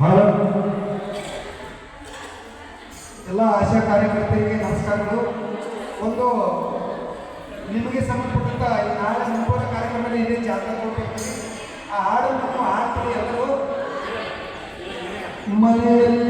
Hello ಎಲ್ಲ ಆಶಾ ಕಾರ್ಯಕರ್ತರಿಗೆ ನಮಸ್ಕಾರಗಳು. ಒಂದು ನಿಮಗೆ ಸಂಬಂಧಪಟ್ಟಂತ ಈ ನಾಳೆ ಸಂಪೂರ್ಣ ಕಾರ್ಯಕ್ರಮದಲ್ಲಿ ಇದೆ ಜಾತ್ರೆ ಕೊಟ್ಟಿರ್ತೀನಿ ಆ ಹಾಡನ್ನು ಹಾಡ್ತಾರೆ ಎಲ್ಲರೂ. ಮನೆಯಲ್ಲಿಯರಿಗೆ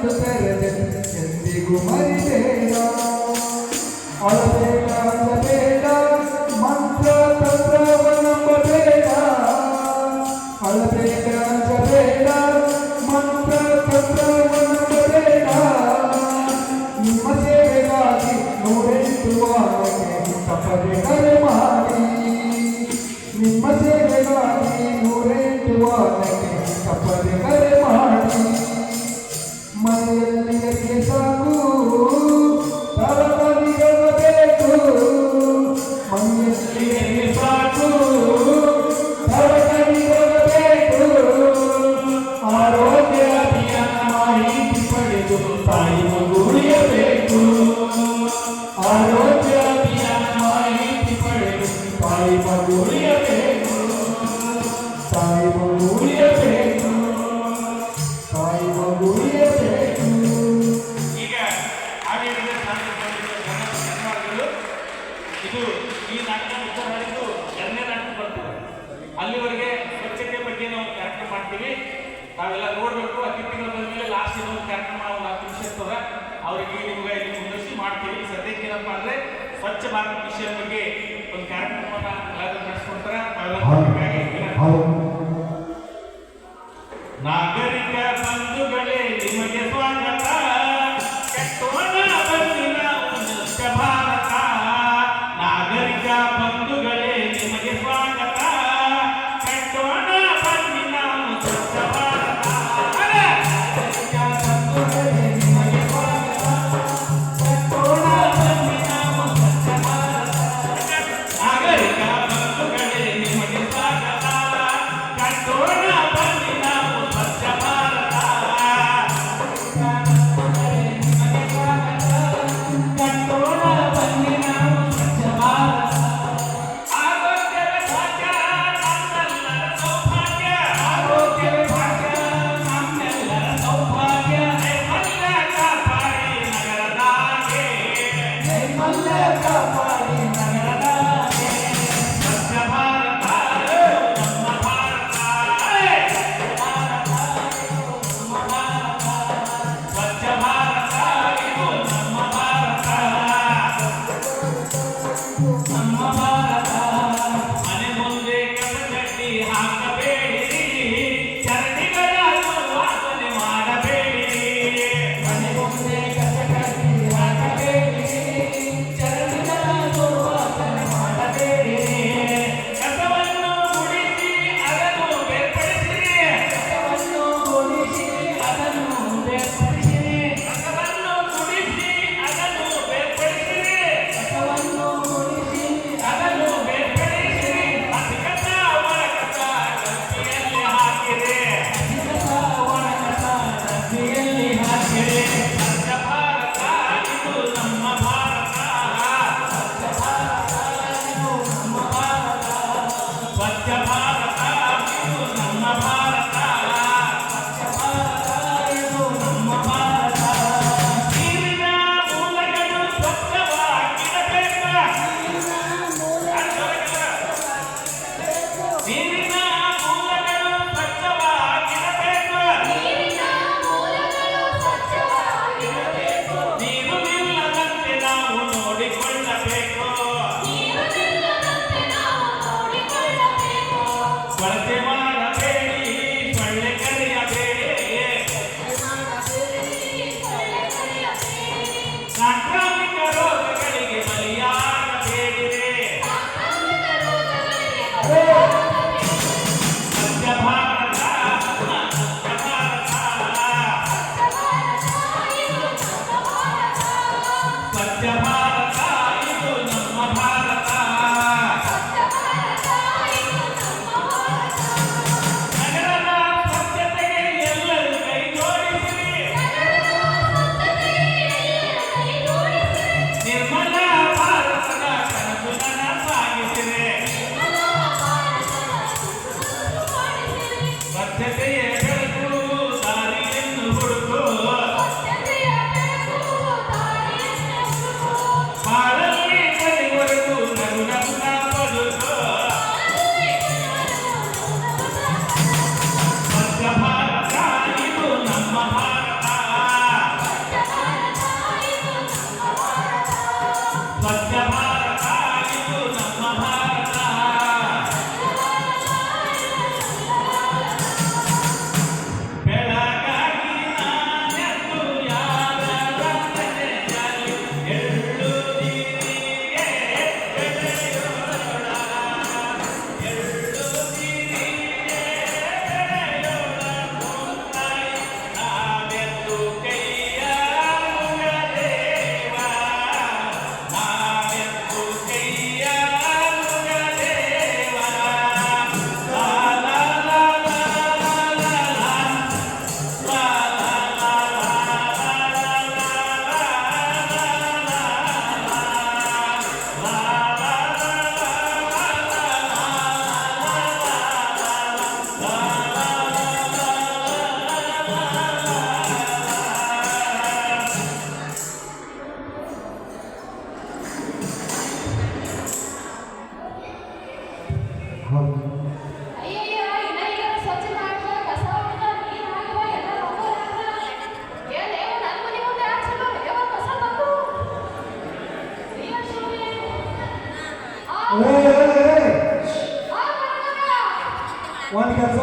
ಶಾಲೆಯೊಂದು ತೆರೆದಂತೆ ಎಂದಿಗೂ ಮರಿಬೇಡ ಅಳಬೇಡ ಅಳಬೇಡ ಮಂತ್ರ ತಂತ್ರವ ನಂಬಬೇಡ ಅಳಬೇಡ ಅಳಬೇಡ ಮಂತ್ರ ತಂತ್ರವ ನಂಬಬೇಡ ನಿಮ್ಮ ಸೇವೆಗಾಗಿ ನೂರೆಂಟು ವಾರಕ್ಕೆ ತಪ್ಪದೆ ಕರೆ ಮಾಡಿ ನಿಮ್ಮ ಸೇವೆಗಾಗಿ ನೂರೆಂಟು ವಾರಕ್ಕೆ ತಪ್ಪದೆ ಕರೆ ಮಾಡಿ Sai Maria, Sai Maria. ಮಾಡ್ತೀವಿ. ನಾವೆಲ್ಲ ನೋಡಬೇಕು ಅತಿಥಿಗಳು ಬಂದ್ಮೇಲೆ ಲಾಸ್ಟ್ ಇನ್ನೊಂದು ಒಂದು ಕಾರ್ಯಕ್ರಮ ಒಂದು ಹತ್ತು ನಿಮಿಷ ಇರ್ತದೆ. ಅವರಿಗೆ ನಿಮ್ಗೆ ಇಲ್ಲಿ ಮುಂದುವರಿಸಿ ಮಾಡ್ತೀವಿ. ಸದ್ಯಕ್ಕೆ ಏನಪ್ಪ ಅಂದ್ರೆ ಸ್ವಚ್ಛ ಭಾರತ ವಿಷಯದ ಬಗ್ಗೆ ಒಂದು ಕಾರ್ಯಕ್ರಮವನ್ನು ನಡೆಸ್ಕೊಡ್ತಾರೆ ತಾವೆಲ್ಲ gracias. ಒಂದು ಕೆಲಸ